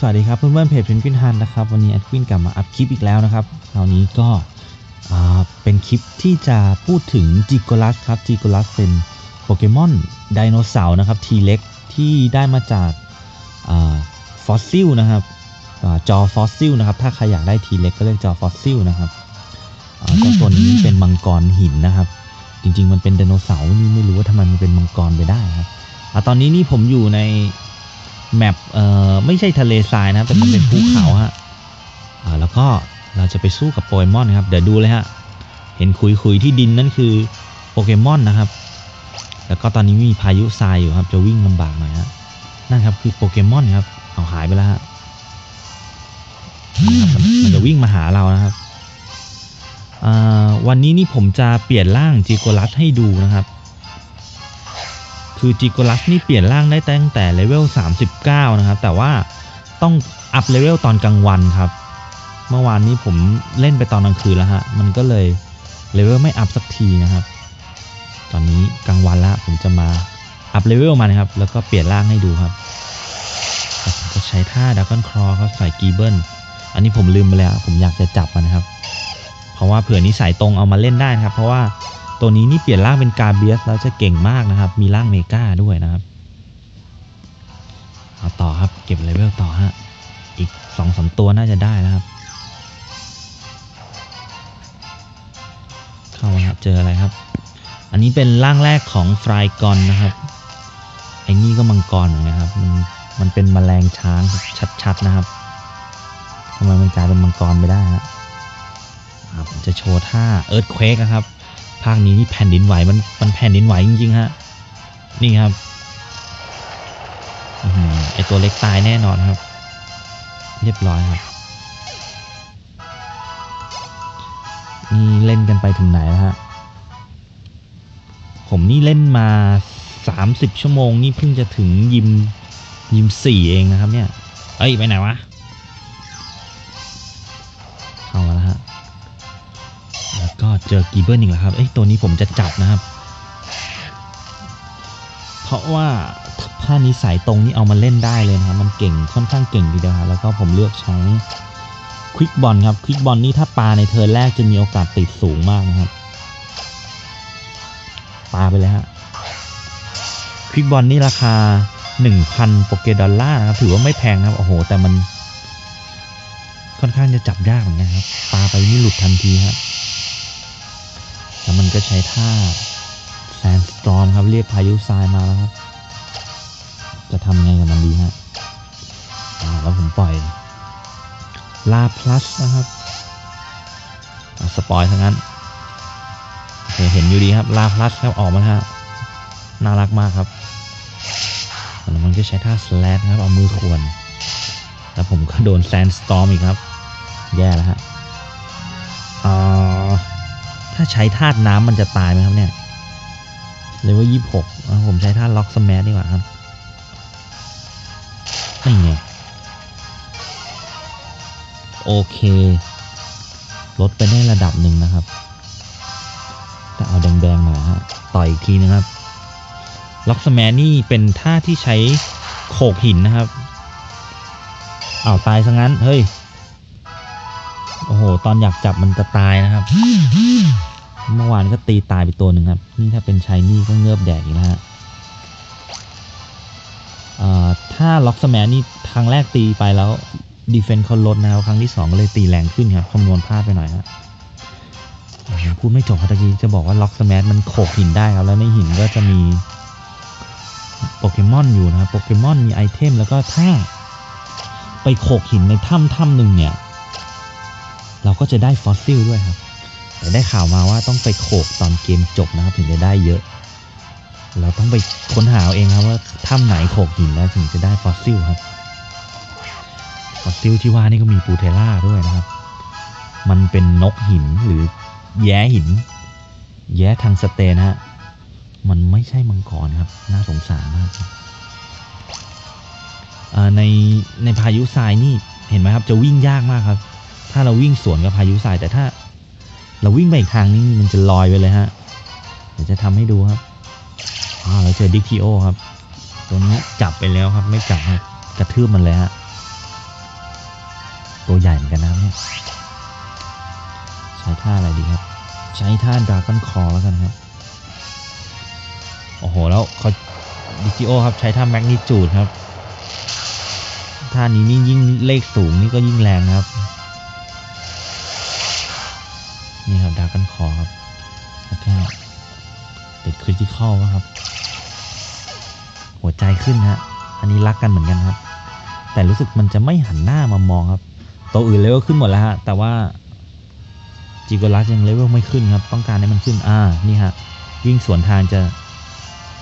สวัสดีครับเพื่อนๆเพจเพนกวินฮันนะครับ วันนี้แอดควินกลับมาอัพคลิปอีกแล้วนะครับคราวนี้ก็เป็นคลิปที่จะพูดถึงจิโกลัสครับจิโกลัสเป็นโปเกมอนไดโนเสาร์นะครับทีเล็กที่ได้มาจากฟอสซิลนะครับอจอฟอสซิลนะครับถ้าใครอยากได้ทีเล็กก็เรียกจอฟอสซิลนะครับอ่าเจ้าตัวนี้เป็นมังกรหินนะครับ จริงๆ มันเป็นไดโนเสาร์นี่ไม่รู้ว่าทำไมมันเป็นมังกรไปได้ครับอตอนนี้นี่ผมอยู่ใน แมปเอ่อไม่ใช่ทะเลทรายนะครับแต่มันเป็นภูเขาฮะอ่าแล้วก็เราจะไปสู้กับโปเกมอนครับเดี๋ยวดูเลยฮะเห็นคุยคุยๆที่ดินนั่นคือโปเกมอนนะครับ แล้วก็ตอนนี้มีพายุทรายอยู่ครับจะวิ่งลำบากหน่อยฮะนั่นครับคือโปเกมอนครับเอาหายไปแล้วฮะมันจะวิ่งมาหาเรานะครับวันนี้นี่ผมจะเปลี่ยนร่างจีโกลัสให้ดูนะครับ คือจิโกลัสนี่เปลี่ยนร่างได้ตั้งแต่เลเวล 39 นะครับ แต่ว่าต้องอัพเลเวลตอนกลางวันครับ เมื่อวานนี้ผมเล่นไปตอนกลางคืนแล้วฮะ มันก็เลยเลเวลไม่อัพสักทีนะครับ ตอนนี้กลางวันแล้วผมจะมาอัพเลเวลมานะครับ แล้วก็เปลี่ยนร่างให้ดูครับผมก็ใช้ท่าดักอนครอครับใส่กีเบิลอันนี้ผมลืมไปแล้ว ผมอยากจะจับมันนะครับ เพราะว่าเผื่อนี้สายตรงเอามาเล่นได้นะครับ เพราะว่า ตัวนี้นี่เปลี่ยนร่างเป็นกาเบียสแล้วจะเก่งมากนะครับ มีร่างเมกาด้วยนะครับ เอาต่อครับ เก็บเลเวลต่อฮะ อีกสองสามตัวน่าจะได้นะครับ เข้ามาครับ เจออะไรครับ อันนี้เป็นร่างแรกของฟรายกอนนะครับ ไอ้นี่ก็มังกรเหมือนกันครับ มันมันเป็นแมลงช้างชัดๆนะครับทำไมมันกลายเป็นมังกรไปได้ฮะผมจะโชว์ท่าเอิร์ธเควกนะครับ ภาคนี้นี่แผ่นดินไหวมันมันแผ่นดินไหวจริงๆฮะนี่ครับอไอตัวเล็กตายแน่นอนครับ เรียบร้อยครับนี่เล่นกันไปถึงไหนแล้วฮะผมนี่เล่นมา30ชั่วโมงนี่เพิ่งจะถึงยิมยิมสี่เองนะครับเนี่ย เอ้ย ไปไหนวะ เจอกีเบิลอีกแล้วครับเอ้ยตัวนี้ผมจะจับนะครับ เพราะว่าถ้านี้สายตรงนี่เอามาเล่นได้เลยนะครับมันเก่งค่อนข้างเก่งทีเดียวครับแล้วก็ผมเลือกใช้ควิกบอลครับควิกบอลนี่ถ้าปาในเทิร์นแรกจะมีโอกาสติดสูงมากนะครับปาไปเลยฮะควิกบอลนี่ราคา 1,000โปเกดอลลาร์นะครับถือว่าไม่แพงนะครับโอ้โห แต่มันค่อนข้างจะจับยากเหมือนกันครับปาไปนี่หลุดทันทีครับ แล้วมันก็ใช้ท่าแซนสตรอมครับเรียกพายุทรายมาแล้วครับ จะทำยังไงกับมันดีฮะแล้วผมปล่อย ลาพลัสนะครับสปอยทั้งนั้นเห็นอยู่ดีครับลาพลัสครับออกมาฮะน่ารักมากครับแล้วมันก็ใช้ท่าสแลดครับเอามือขวนแล้วผมก็โดนแซนสตอมอีกครับ แย่แล้วฮะ ถ้าใช้ธาตุน้ำมันจะตายไหมครับเนี่ยเลเวลยี่หกผมใช้ธาตุล็อกสแมทดีกว่าครับนี่ไงโอเค ลดไปได้ระดับหนึ่งนะครับ แต่เอาแดงๆหน่อยฮะ ต่อยอีกทีนึงครับ ล็อกสแมนนี่เป็นท่าที่ใช้โขกหินนะครับอ้าวตายซะงั้น เฮ้ย อ้โห ตอนอยากจับมันจะตายนะครับ เมื่อวานก็ตีตายไปตัวหนึ่งครับ นี่ถ้าเป็นชายนี่ก็เงือบแดกอีกนะฮะอ่าถ้าล็อกสมนนี่ครั้งแรกตีไปแล้วดีเฟนต์เขาลดนะครับครั้งที่สองก็เลยตีแรงขึ้นครับคำนวณพลาดไปหน่อยฮะพูดไม่จบครับตะกี้จะบอกว่าล็อกสมนมันโขกหินได้ครับแล้วในหินก็จะมีโปเกมอนอยู่นะครับโปเกมอนมีไอเทมแล้วก็ถ้าไปโขกหินในถ้ำถ้ำหนึ่งเนี่ย เราก็จะได้ฟอสซิลด้วยครับ แต่ได้ข่าวมาว่าต้องไปโขกตอนเกมจบนะครับถึงจะได้เยอะ เราต้องไปค้นหาเอาเองครับว่าถ้ำไหนโขกหินแล้วถึงจะได้ฟอสซิลครับ ฟอสซิลที่ว่านี่ก็มีปูเทล่าด้วยนะครับ มันเป็นนกหินหรือแย้หิน แย้ทางสเตนฮะ มันไม่ใช่มังกรครับ น่าสงสารมากครับในในพายุทรายนี่เห็นไหมครับจะวิ่งยากมากครับ ถ้าเราวิ่งสวนกับพายุทราย แต่ถ้า เราวิ่งไปอีกทางนี้มันจะลอยไปเลยฮะ เดี๋ยวจะทำให้ดูครับอ่าเราเจอดิกทีโอครับ ตัวนี้จับไปแล้วครับ ไม่จับครับกระทืบมันเลยฮะ ตัวใหญ่เหมือนกันนะเนี่ย ใช้ท่าอะไรดีครับ ใช้ท่าดราก้อนคอแล้วกันครับ โอ้โห แล้วเขาดิจิโอครับ ใช้ท่าแมกนิจูดครับท่านี้นี่ยิ่งเลขสูงนี่ก็ยิ่งแรงนะครับ นี่ครับดราก้อนคอครับแล้วก็ติดคริติคอลครับ หัวใจขึ้นฮะอันนี้รักกันเหมือนกันครับ แต่รู้สึกมันจะไม่หันหน้ามามองครับตัวอื่นเลเวลขึ้นหมดแล้วฮะแต่ว่าจิโกลัสยังเลเวลไม่ขึ้นครับ ต้องการให้มันขึ้นอ่านี่ฮะวิ่งสวนทางจะ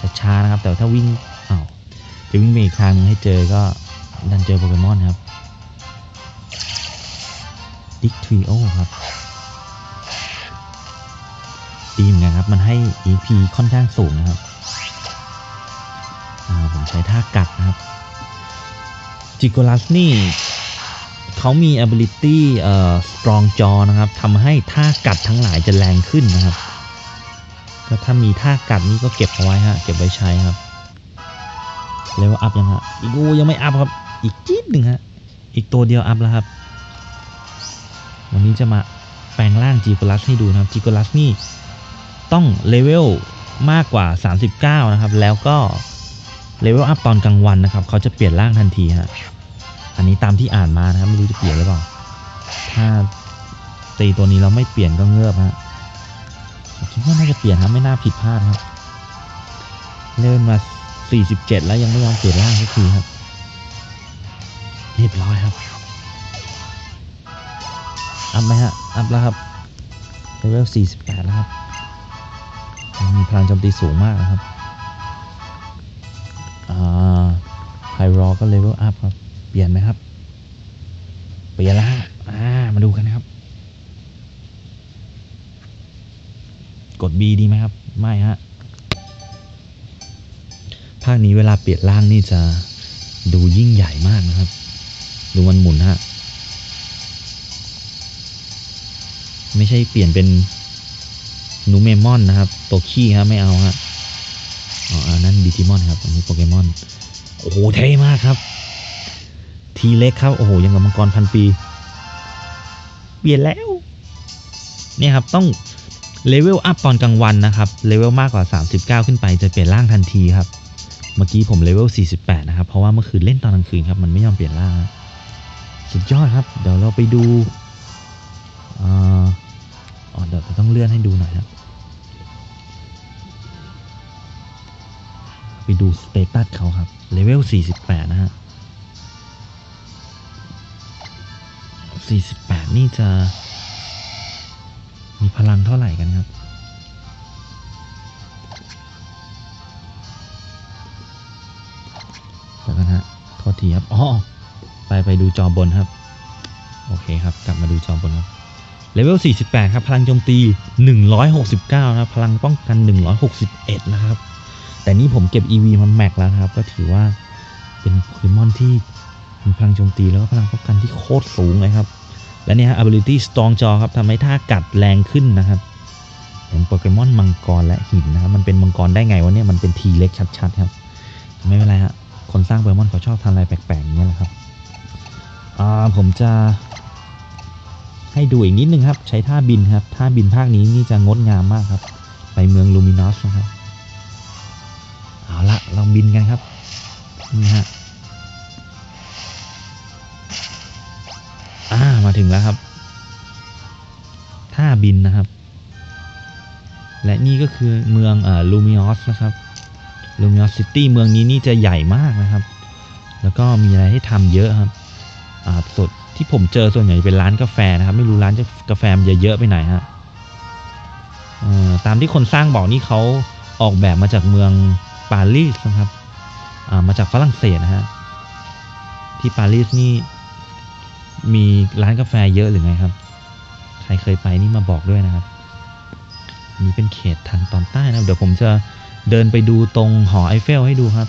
จะช้านะครับ แต่ถ้าวิ่งอ้าวจะวิ่งไปอีกทางหนึงให้เจอก็ดันเจอโปเกมอนครับดิกทริโอครับ ดีเหมือนกันครับ มันให้ EP ค่อนข้างสูงนะครับผมใช้ท่ากัดนะครับ จิโกลัสนี่เขามี ability เอ่อ strong jaw นะครับทำให้ท่ากัดทั้งหลายจะแรงขึ้นนะครับก็ถ้ามีท่ากัดนี่ก็เก็บเอาไว้ฮะ เก็บไว้ใช้ครับเลเวลอัพยังฮะ อีกโอ้ยังไม่อัพครับ อีกจี๊ดหนึ่งฮะ อีกตัวเดียวอัพแล้วครับ วันนี้จะมาแปลงร่างจิโกลัสให้ดูนะครับจิโกลัสนี่ ต้องเลเวลมากกว่า 39 นะครับ แล้วก็เลเวลอัพตอนกลางวันนะครับ เขาจะเปลี่ยนร่างทันทีฮะอันนี้ตามที่อ่านมานะครับ ไม่รู้จะเปลี่ยนหรือเปล่า ถ้าตีตัวนี้เราไม่เปลี่ยนก็เงือบฮะคิดว่าน่าจะเปลี่ยนครับไม่น่าผิดพลาดครับ เลื่อนมา 47 แล้วยังไม่ยอมเปลี่ยนร่างสักทีครับเรียบร้อยครับ อัพไหมฮะ อัพแล้วครับเลเวล48 แล้วครับ มีพลังโจมตีสูงมากครับอ่าไพรอก็เลเวลอัพครับ เปลี่ยนไหมครับ เปลี่ยนแล้วฮะอ่ามาดูกันนะครับ กด B ดีไหมครับ ไม่ฮะ ภาคนี้เวลาเปลี่ยนร่างนี่จะดูยิ่งใหญ่มากนะครับ ดูมันหมุนฮะ ไม่ใช่เปลี่ยนเป็น หนูเมมอนนะครับ ตัวขี้ฮะไม่เอาฮะอ๋ออันนั้นดิจิมอนครับ อันนี้โปเกมอน โอ้โหเท่มากครับ ทีเล็กครับ โอ้โห ยังกับมังกรพันปี เปลี่ยนแล้ว เนี่ยครับ ต้องเลเวลอัพตอนกลางวันนะครับ เลเวลมากกว่า 39 ขึ้นไปจะเปลี่ยนร่างทันทีครับ เมื่อกี้ผมเลเวล 48 นะครับ เพราะว่าเมื่อคืนเล่นตอนกลางคืนครับ มันไม่ยอมเปลี่ยนร่าง สุดยอดครับ เดี๋ยวเราไปดูอ๋อเดี๋ยวต้องเลื่อนให้ดูหน่อยครั ไปดูสเตตัสเขาครับ เลเวล 48 นะฮะ 48 นี่จะ มีพลังเท่าไหร่กันครับ เดี๋ยวกันฮะ โทษทีครับ อ๋อ ไปไปดูจอบนครับ โอเคครับ กลับมาดูจอบนครับเลเวล 48 ครับ พลังโจมตี 169 นะครับ พลังป้องกัน 161 นะครับ แต่นี่ผมเก็บ EV มาแม็กแล้วนะครับ ก็ถือว่าเป็นโปเกมอนที่มีพลังโจมตีแล้วก็พลังป้องกันที่โคตรสูงเลยครับ และเนี่ยฮะ ability strong jaw ครับทำให้ท่ากัดแรงขึ้นนะครับเป็นโปเกมอนมังกรและหินนะครับ มันเป็นมังกรได้ไงวะเนี่ยมันเป็นทีเล็กชัดๆครับ ไม่เป็นไรฮะคนสร้างโปเกมอนเขาชอบทำอะไรแปลกๆอย่างเงี้ยแหละครับอ่าผมจะให้ดูอีกนิดนึงครับ ใช้ท่าบินครับ ท่าบินภาคนี้นี่จะงดงามมากครับ ไปเมืองลูมินอสนะครับ เอาละเราบินกันครับนี่ฮะอ่ามาถึงแล้วครับท่าบินนะครับ และนี่ก็คือเมืองเอ่อลูมิออสนะครับลูมิออสซิตี้เมืองนี้นี่จะใหญ่มากนะครับ แล้วก็มีอะไรให้ทำเยอะครับอ่าสดที่ผมเจอส่วนใหญ่เป็นร้านกาแฟนะครับ ไม่รู้ร้านกาแฟมันจะเยอะไปไหนฮะอ่อตามที่คนสร้างบอกนี่เขาออกแบบมาจากเมืองารีสนะครับมาจากฝรั่งเศสนะฮะที่ปารีสนี่มีร้านกาแฟเยอะหรือไงครับ ใครเคยไปนี่มาบอกด้วยนะครับอันนี้เป็นเขตทางตอนใต้นะเดี๋ยวผมจะเดินไปดูตรงหอไอเฟลให้ดูครับ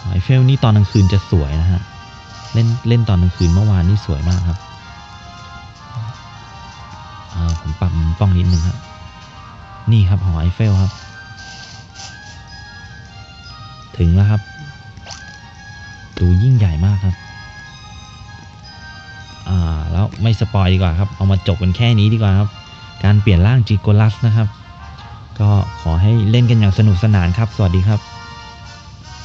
หอไอเฟลนี่ตอนกลางคืนจะสวยนะฮะเล่นเล่นตอนกลางคืนเมื่อวานนี่สวยมากครับผมปรับมุมกล้องนิดนึงครับนี่ครับหอไอเฟลครับ ถึงแล้วครับ ดูยิ่งใหญ่มากครับ อ่า แล้วไม่สปอยดีกว่าครับ เอามาจบกันแค่นี้ดีกว่าครับ การเปลี่ยนร่างจิโกลัสนะครับ ก็ขอให้เล่นกันอย่างสนุกสนานครับ สวัสดีครับ